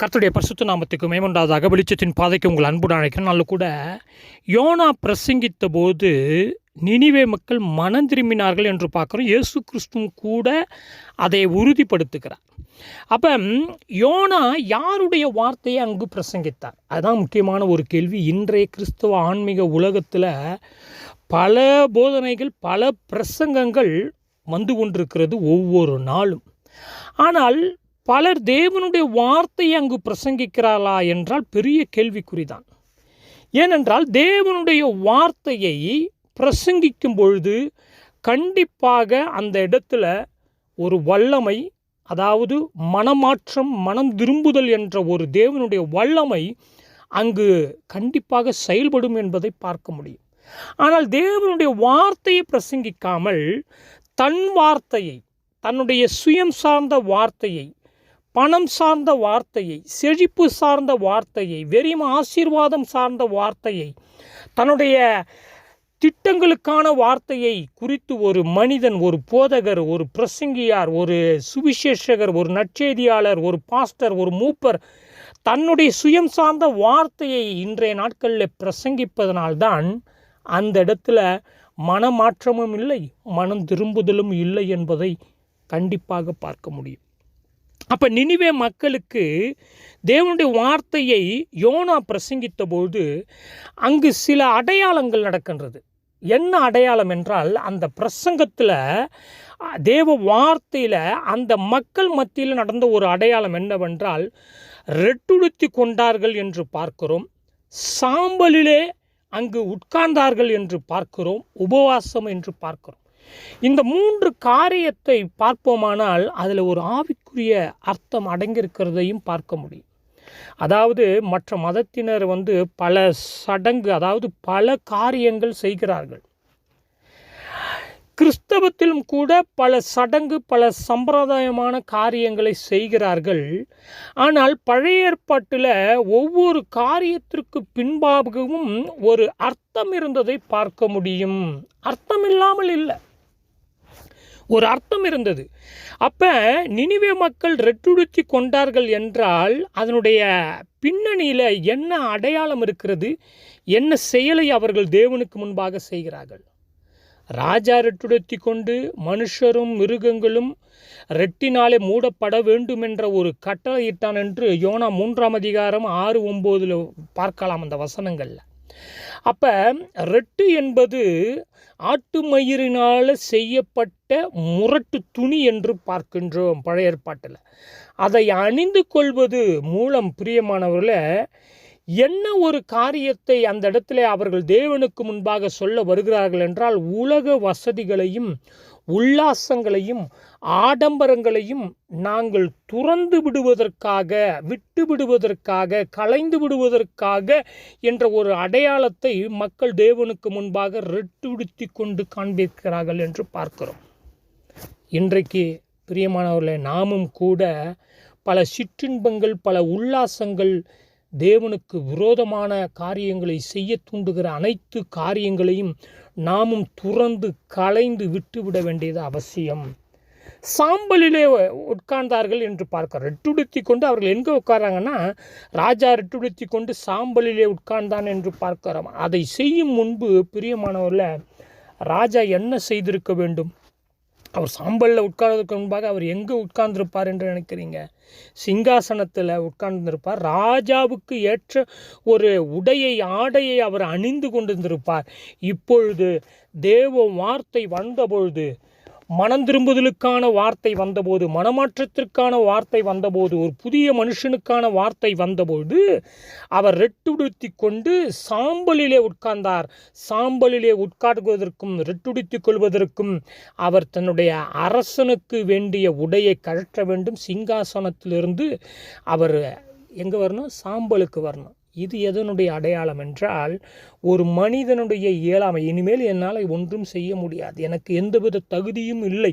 கர்த்தருடைய பரிசுத்த நாமத்துக்கு மேம்பண்டாதாக வெளிச்சத்தின் பாதைக்கு உங்கள் அன்புடன் அழைக்கிறேன். நல்ல கூட யோனா பிரசங்கித்த போது நினிவே மக்கள் மனம் திரும்பினார்கள் என்று பார்க்குறோம். இயேசு கிறிஸ்துவும் கூட அதை உறுதிப்படுத்துகிறார். அப்போ யோனா யாருடைய வார்த்தையை அங்கு பிரசங்கித்தார்? அதுதான் முக்கியமான ஒரு கேள்வி. இன்றைய கிறிஸ்தவ ஆன்மீக உலகத்தில் பல போதனைகள் பல பிரசங்கங்கள் வந்து கொண்டிருக்கிறது ஒவ்வொரு நாளும். ஆனால் பலர் தேவனுடைய வார்த்தையை அங்கு பிரசங்கிக்கிறாளா என்றால் பெரிய கேள்விக்குறிதான். ஏனென்றால் தேவனுடைய வார்த்தையை பிரசங்கிக்கும் பொழுது கண்டிப்பாக அந்த இடத்துல ஒரு வல்லமை அதாவது மனமாற்றம் மனம் திரும்புதல் என்ற ஒரு தேவனுடைய வல்லமை அங்கு கண்டிப்பாக செயல்படும் என்பதை பார்க்க முடியும். ஆனால் தேவனுடைய வார்த்தையை பிரசங்கிக்காமல் தன் வார்த்தையை தன்னுடைய சுயம் சார்ந்த வார்த்தையை பணம் சார்ந்த வார்த்தையை செழிப்பு சார்ந்த வார்த்தையை வெறும் ஆசீர்வாதம் சார்ந்த வார்த்தையை தன்னுடைய திட்டங்களுக்கான வார்த்தையை குறித்து ஒரு மனிதன் ஒரு போதகர் ஒரு பிரசங்கியார் ஒரு சுவிசேஷகர் ஒரு நற்செய்தியாளர் ஒரு பாஸ்டர் ஒரு மூப்பர் தன்னுடைய சுயம் சார்ந்த வார்த்தையை இன்றைய நாட்களில் பிரசங்கிப்பதனால்தான் அந்த இடத்துல மனமாற்றமும் இல்லை மனம் திரும்புதலும் இல்லை என்பதை கண்டிப்பாக பார்க்க முடியும். அப்போ நினிவே மக்களுக்கு தேவனுடைய வார்த்தையை யோனா பிரசங்கித்த போது அங்கு சில அடையாளங்கள் நடக்கின்றது. என்ன அடையாளம் என்றால் அந்த பிரசங்கத்தில் தேவ வார்த்தையில் அந்த மக்கள் மத்தியில் நடந்த ஒரு அடையாளம் என்னவென்றால் ரெட்டுடுத்தி கொண்டார்கள் என்று பார்க்கிறோம். சாம்பலிலே அங்கு உட்கார்ந்தார்கள் என்று பார்க்கிறோம். உபவாசம் என்று பார்க்கிறோம். இந்த மூன்று காரியத்தை பார்ப்போமானால் அதில் ஒரு ஆவி அதற்குரிய அர்த்தம் அடங்கியிருக்கிறதையும் பார்க்க முடியும். அதாவது மற்ற மதத்தினர் வந்து பல சடங்கு அதாவது பல காரியங்கள் செய்கிறார்கள். கிறிஸ்தவத்திலும் கூட பல சடங்கு பல சம்பிரதாயமான காரியங்களை செய்கிறார்கள். ஆனால் பழைய ஏற்பாட்டில் ஒவ்வொரு காரியத்திற்கு பின்பாகவும் ஒரு அர்த்தம் இருந்ததை பார்க்க முடியும். அர்த்தம் இல்லாமல் இல்லை. ஒரு அர்த்தம் இருந்தது. அப்போ நினிவே மக்கள் ரெட்டுடுத்தி கொண்டார்கள் என்றால் அதனுடைய பின்னணியில் என்ன அடையாளம் இருக்கிறது? என்ன செயலை அவர்கள் தேவனுக்கு முன்பாக செய்கிறார்கள்? ராஜா ரெட்டுடுத்தி கொண்டு மனுஷரும் மிருகங்களும் ரெட்டினாலே மூடப்பட வேண்டும் என்ற ஒரு கட்டளையிட்டான் என்று யோனா மூன்றாம் அதிகாரம் ஆறு ஒம்போதில் பார்க்கலாம் அந்த வசனங்களில். அப்போ ரெட்டு என்பது ஆட்டு மயிரினால் செய்யப்பட்ட முரட்டு துணி என்று பார்க்கின்றோம் பழைய ஏற்பாட்டில். அதை அணிந்து கொள்வது மூலம் பிரியமானவர்களே என்ன ஒரு காரியத்தை அந்த இடத்துல அவர்கள் தேவனுக்கு முன்பாக சொல்ல வருகிறார்கள் என்றால் உலக வசதிகளையும் உல்லாசங்களையும் ஆடம்பரங்களையும் நாங்கள் துறந்து விடுவதற்காக விட்டு விடுவதற்காக கலைந்து விடுவதற்காக என்ற ஒரு அடையாளத்தை மக்கள் தேவனுக்கு முன்பாக ரெட்டுவிடுத்தி கொண்டு காண்பிக்கிறார்கள் என்று பார்க்கிறோம். இன்றைக்கு பிரியமானவர்களே நாமும் கூட பல சிற்றின்பங்கள் பல உல்லாசங்கள் தேவனுக்கு விரோதமான காரியங்களை செய்ய தூண்டுகிற அனைத்து காரியங்களையும் நாமும் துறந்து களைந்து விட்டுவிட வேண்டியது அவசியம். சாம்பலிலே உட்கார்ந்தார்கள் என்று பார்க்க ரெட்டுடுத்தி கொண்டு அவர்கள் எங்கே உட்காராங்கன்னா ராஜா ரெட்டுடுத்தி கொண்டு சாம்பலிலே உட்கார்ந்தான் என்று பார்க்கிறோம். அதை செய்யும் முன்பு பிரியமானவரில் ராஜா என்ன செய்திருக்க வேண்டும்? அவர் சாம்பலில் உட்கார்வதற்கு முன்பாக அவர் எங்கே உட்கார்ந்திருப்பார் என்று நினைக்கிறீங்க? சிங்காசனத்தில் உட்கார்ந்திருப்பார். ராஜாவுக்கு ஏற்ற ஒரு உடையை ஆடையை அவர் அணிந்து கொண்டிருந்திருப்பார். இப்பொழுது தேவ வார்த்தை வந்தபொழுது மனம் திரும்புதலுக்கான வார்த்தை வந்தபோது மனமாற்றத்திற்கான வார்த்தை வந்தபோது ஒரு புதிய மனுஷனுக்கான வார்த்தை வந்தபோது அவர் ரெட்டுடுத்தி கொண்டு சாம்பலிலே உட்கார்ந்தார். சாம்பலிலே உட்கார்வதற்கும் ரெட்டுடுத்தி கொள்வதற்கும் அவர் தன்னுடைய அரசனுக்கு வேண்டிய உடையை கழற்ற வேண்டும். சிங்காசனத்திலிருந்து அவர் எங்கே வரணும்? சாம்பலுக்கு வரணும். இது எதனுடைய அடையாளம் என்றால் ஒரு மனிதனுடைய இயலாமை இனிமேல் என்னால் ஒன்றும் செய்ய முடியாது. எனக்கு எந்தவித தகுதியும் இல்லை.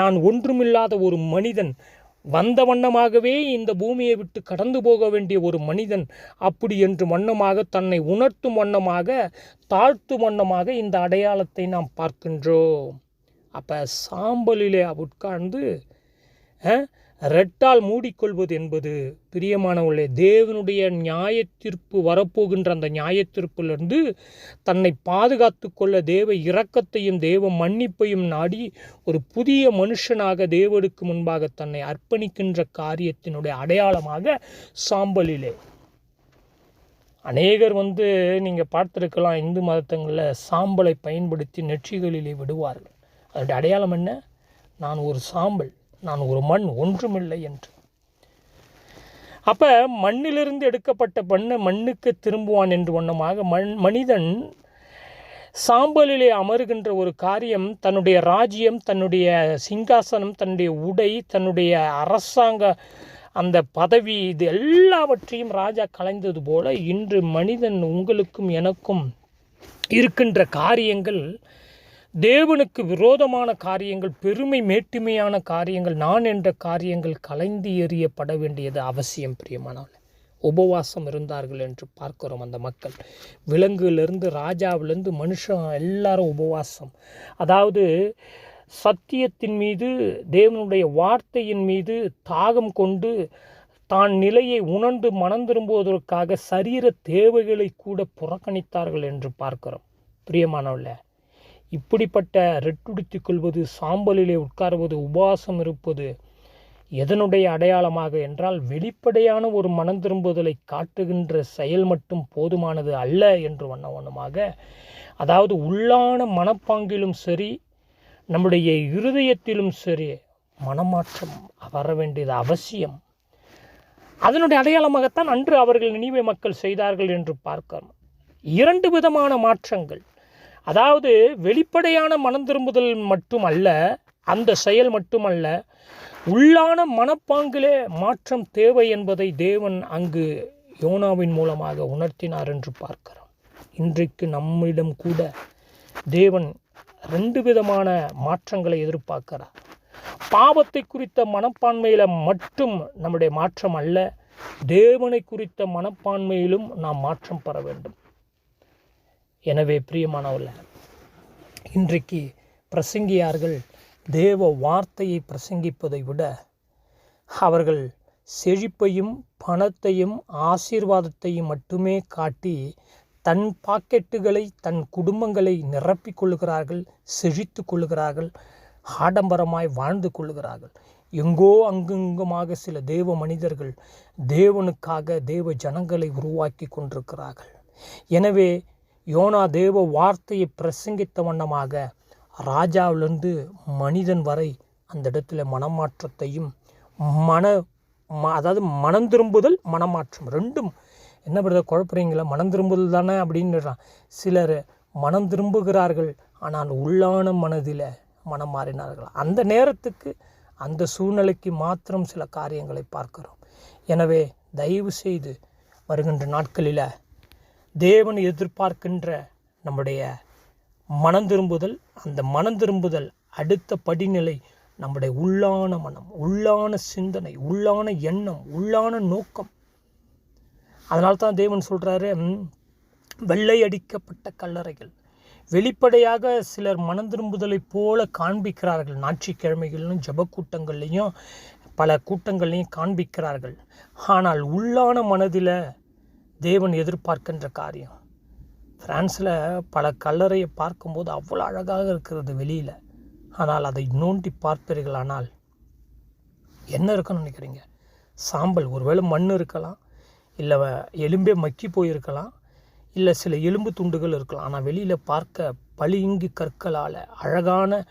நான் ஒன்றுமில்லாத ஒரு மனிதன். வந்த வண்ணமாகவே இந்த பூமியை விட்டு கடந்து போக வேண்டிய ஒரு மனிதன். அப்படி என்று வண்ணமாக தன்னை உணர்த்தும் வண்ணமாக தாழ்த்தும் வண்ணமாக இந்த அடையாளத்தை நாம் பார்க்கின்றோம். அப்போ சாம்பலிலே உட்கார்ந்து ரெட்டால் மூடிக்கொள்வது என்பது பிரியமானவர்களே தேவனுடைய நியாய தீர்ப்பு வரப்போகின்ற அந்த நியாய தீர்ப்பிலிருந்து தன்னை பாதுகாத்து கொள்ள தேவ இரக்கத்தையும் தேவ மன்னிப்பையும் நாடி ஒரு புதிய மனுஷனாக தேவனுக்கு முன்பாக தன்னை அர்ப்பணிக்கின்ற காரியத்தினுடைய அடையாளமாக சாம்பலிலே. அநேகர் வந்து நீங்கள் பார்த்துருக்கலாம் இந்து மதத்தங்களில் சாம்பலை பயன்படுத்தி நெற்றிகளிலே விடுவார்கள். அதனுடைய அடையாளம் என்ன? நான் ஒரு சாம்பல். நான் ஒரு மண் ஒன்றுமில்லை என்று. அப்போ மண்ணிலிருந்து எடுக்கப்பட்ட பண்ண மண்ணுக்கு திரும்புவான் என்று வண்ணமாக மண் மனிதன் சாம்பலிலே அமருகின்ற ஒரு காரியம் தன்னுடைய ராஜ்யம் தன்னுடைய சிங்காசனம் தன்னுடைய உடை தன்னுடைய அரசாங்க அந்த பதவி இது எல்லாவற்றையும் ராஜா கலைந்தது போல இன்று மனிதன் உங்களுக்கும் எனக்கும் இருக்கின்ற காரியங்கள் தேவனுக்கு விரோதமான காரியங்கள் பெருமை மேட்டுமையான காரியங்கள் நான் என்ற காரியங்கள் கலைந்து எறியப்பட வேண்டியது அவசியம் பிரியமானவர்கள். உபவாசம் இருந்தார்கள் என்று பார்க்கிறோம் அந்த மக்கள். விலங்குலேருந்து ராஜாவிலேருந்து மனுஷன் எல்லாரும் உபவாசம். அதாவது சத்தியத்தின் மீது தேவனுடைய வார்த்தையின் மீது தாகம் கொண்டு தான் நிலையை உணர்ந்து மனம் திரும்புவதற்காக சரீர தேவைகளை கூட புறக்கணித்தார்கள் என்று பார்க்கிறோம். பிரியமானவர்களே இப்படிப்பட்ட ரெட்டுடுத்திக் கொள்வது சாம்பலிலே உட்காருவது உபவாசம் இருப்பது எதனுடைய அடையாளமாக என்றால் வெளிப்படையான ஒரு மனம் திரும்புதலை காட்டுகின்ற செயல் மட்டும் போதுமானது அல்ல என்று வண்ண வண்ணமாக அதாவது உள்ளான மனப்பாங்கிலும் சரி நம்முடைய இருதயத்திலும் சரி மனமாற்றம் வர வேண்டியது அவசியம். அதனுடைய அடையாளமாகத்தான் அன்று அவர்கள் நினைவை மக்கள் செய்தார்கள் என்று பார்க்கிறோம். இரண்டு விதமான மாற்றங்கள். அதாவது வெளிப்படையான மனம் திரும்புதல் மட்டுமல்ல அந்த செயல் மட்டுமல்ல உள்ளான மனப்பாங்கிலே மாற்றம் தேவை என்பதை தேவன் அங்கு யோனாவின் மூலமாக உணர்த்தினார் என்று பார்க்கிறோம். இன்றைக்கு நம்மிடம் கூட தேவன் ரெண்டு விதமான மாற்றங்களை எதிர்பார்க்கிறார். பாவத்தை குறித்த மனப்பான்மையில் மட்டும் நம்முடைய மாற்றம் அல்ல தேவனை குறித்த மனப்பான்மையிலும் நாம் மாற்றம் பெற வேண்டும். எனவே பிரியமானவர்கள் இன்றைக்கு பிரசங்கியார்கள் தேவ வார்த்தையை பிரசங்கிப்பதை விட அவர்கள் செழிப்பையும் பணத்தையும் ஆசீர்வாதத்தையும் மட்டுமே காட்டி தன் பாக்கெட்டுகளை தன் குடும்பங்களை நிரப்பிக் கொள்கிறார்கள் செழித்து கொள்கிறார்கள் ஆடம்பரமாய் வாழ்ந்து கொள்கிறார்கள் எங்கோ அங்குங்குமாக சில தேவ மனிதர்கள் தேவனுக்காக தேவ ஜனங்களை உருவாக்கி கொண்டிருக்கிறார்கள். எனவே யோனா தேவ வார்த்தையை பிரசங்கித்த வண்ணமாக ராஜாவிலிருந்து மனிதன் வரை அந்த இடத்துல மனமாற்றத்தையும் மன ம அதாவது மனம் திரும்புதல் மனமாற்றம். ரெண்டும் என்ன பிரதர் குழப்பறீங்களா? மனம் திரும்புதல் தானே அப்படின்னுறான். சிலர் மனம் திரும்புகிறார்கள் ஆனால் உள்ளான மனதில் மனம் மாறினார்கள். அந்த நேரத்துக்கு அந்த சூழ்நிலைக்கு மாத்திரம் சில காரியங்களை பார்க்கிறோம். எனவே தயவு செய்து வருகின்ற நாட்களில் தேவன் எதிர்பார்க்கின்ற நம்முடைய மனம் திரும்புதல் அந்த மனம் திரும்புதல் அடுத்த படிநிலை நம்முடைய உள்ளான மனம் உள்ளான சிந்தனை உள்ளான எண்ணம் உள்ளான நோக்கம். அதனால தான் தேவன் சொல்கிறாரு வெள்ளை அடிக்கப்பட்ட கல்லறைகள். வெளிப்படையாக சிலர் மனம் திரும்புதலைப் போல காண்பிக்கிறார்கள். ஞாயிற்றுக்கிழமைகளிலும் ஜப கூட்டங்கள்லையும் பல கூட்டங்கள்லையும் காண்பிக்கிறார்கள். ஆனால் உள்ளான மனதில் தேவன் எதிர்பார்க்கின்ற காரியம். ஃப்ரான்ஸில் பல கல்லறையை பார்க்கும்போது அவ்வளோ அழகாக இருக்கிறது வெளியில். ஆனால் அதை நோண்டி பார்ப்பீர்களானால் என்ன இருக்குன்னு நினைக்கிறீங்க? சாம்பல் ஒருவேளை மண் இருக்கலாம் இல்லை எலும்பே மக்கி போயிருக்கலாம் இல்லை சில எலும்பு துண்டுகள் இருக்கலாம். ஆனால் வெளியில் பார்க்க பளிங்கு கற்களால் அழகான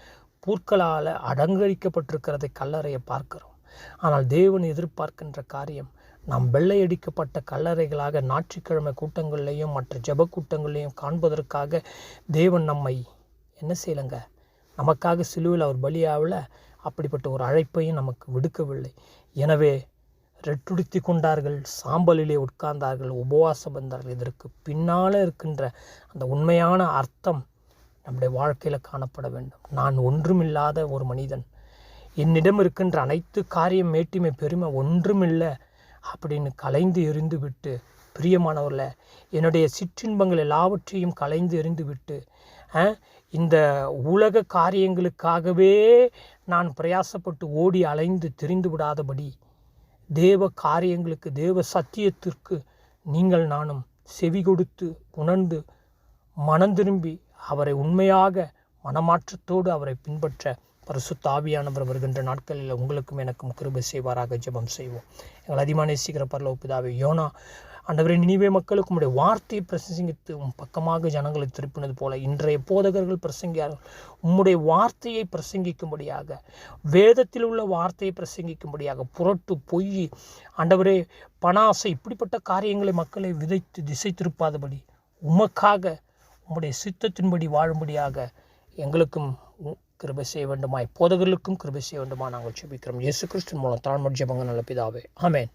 பூக்களால் அடங்கரிக்கப்பட்டிருக்கிறதை கல்லறையை பார்க்கிறோம். ஆனால் தேவன் எதிர்பார்க்கின்ற காரியம் நாம் வெள்ளையடிக்கப்பட்ட கல்லறைகளாக ஞாயிற்றுக்கிழமை கூட்டங்கள்லையும் மற்ற ஜப கூட்டங்கள்லையும் காண்பதற்காக தேவன் நம்மை என்ன செய்யலைங்க? நமக்காக சிலுவில் அவர் பலியாவில்? அப்படிப்பட்ட ஒரு அழைப்பையும் நமக்கு விடுக்கவில்லை. எனவே ரெட்டுடுத்தி கொண்டார்கள் சாம்பலிலே உட்கார்ந்தார்கள் உபவாசம் வந்தார்கள் இதற்கு பின்னால் இருக்கின்ற அந்த உண்மையான அர்த்தம் நம்முடைய வாழ்க்கையில் காணப்பட வேண்டும். நான் ஒன்றுமில்லாத ஒரு மனிதன். என்னிடம் இருக்கின்ற அனைத்து காரியம் மேட்டிமை பெருமை ஒன்றுமில்லை. அப்படின்னு கலைந்து எரிந்து விட்டு பிரியமானவர்களை என்னுடைய சிற்றின்பங்கள் எல்லாவற்றையும் கலைந்து எறிந்துவிட்டு விட்டு இந்த உலக காரியங்களுக்காகவே நான் பிரயாசப்பட்டு ஓடி அலைந்து தெரிந்து விடாதபடி தேவ காரியங்களுக்கு தேவ சத்தியத்திற்கு நீங்கள் நானும் செவி கொடுத்து உணர்ந்து மனம் திரும்பி அவரை உண்மையாக மனமாற்றத்தோடு அவரை பின்பற்ற பரிசுத்த ஆவியானவர் வருகின்ற நாட்களில் உங்களுக்கும் எனக்கும் கிருபை செய்வாராக ஜெபம் செய்வோம். எங்கள் அதிமான சீக்கிர பரலோக பிதாவே யோனா ஆண்டவரே நினைவே மக்களுக்கு உடைய வார்த்தையை பிரசங்கித்து உம் பக்கமாக ஜனங்களை திருப்பினது போல இன்றைய போதகர்கள் பிரசங்கியார்கள் உம்முடைய வார்த்தையை பிரசங்கிக்கும்படியாக வேதத்தில் உள்ள வார்த்தையை பிரசங்கிக்கும்படியாக புரட்டு பொய் அண்டவரே பணாசை இப்படிப்பட்ட காரியங்களை மக்களை விதைத்து திசை திருப்பாதபடி உமக்காக உம்முடைய சித்தத்தின்படி வாழும்படியாக எங்களுக்கும் உ- கிருபை செய்ய வேண்டுமாய். போதகர்களுக்கும் கிருபை செய்ய வேண்டுமா நாங்கள் செபிக்கிறோம் இயேசு கிறிஸ்துவின் மூலம் தாழ்மட் ஜபங்க நல்ல பிதாவே ஆமேன்.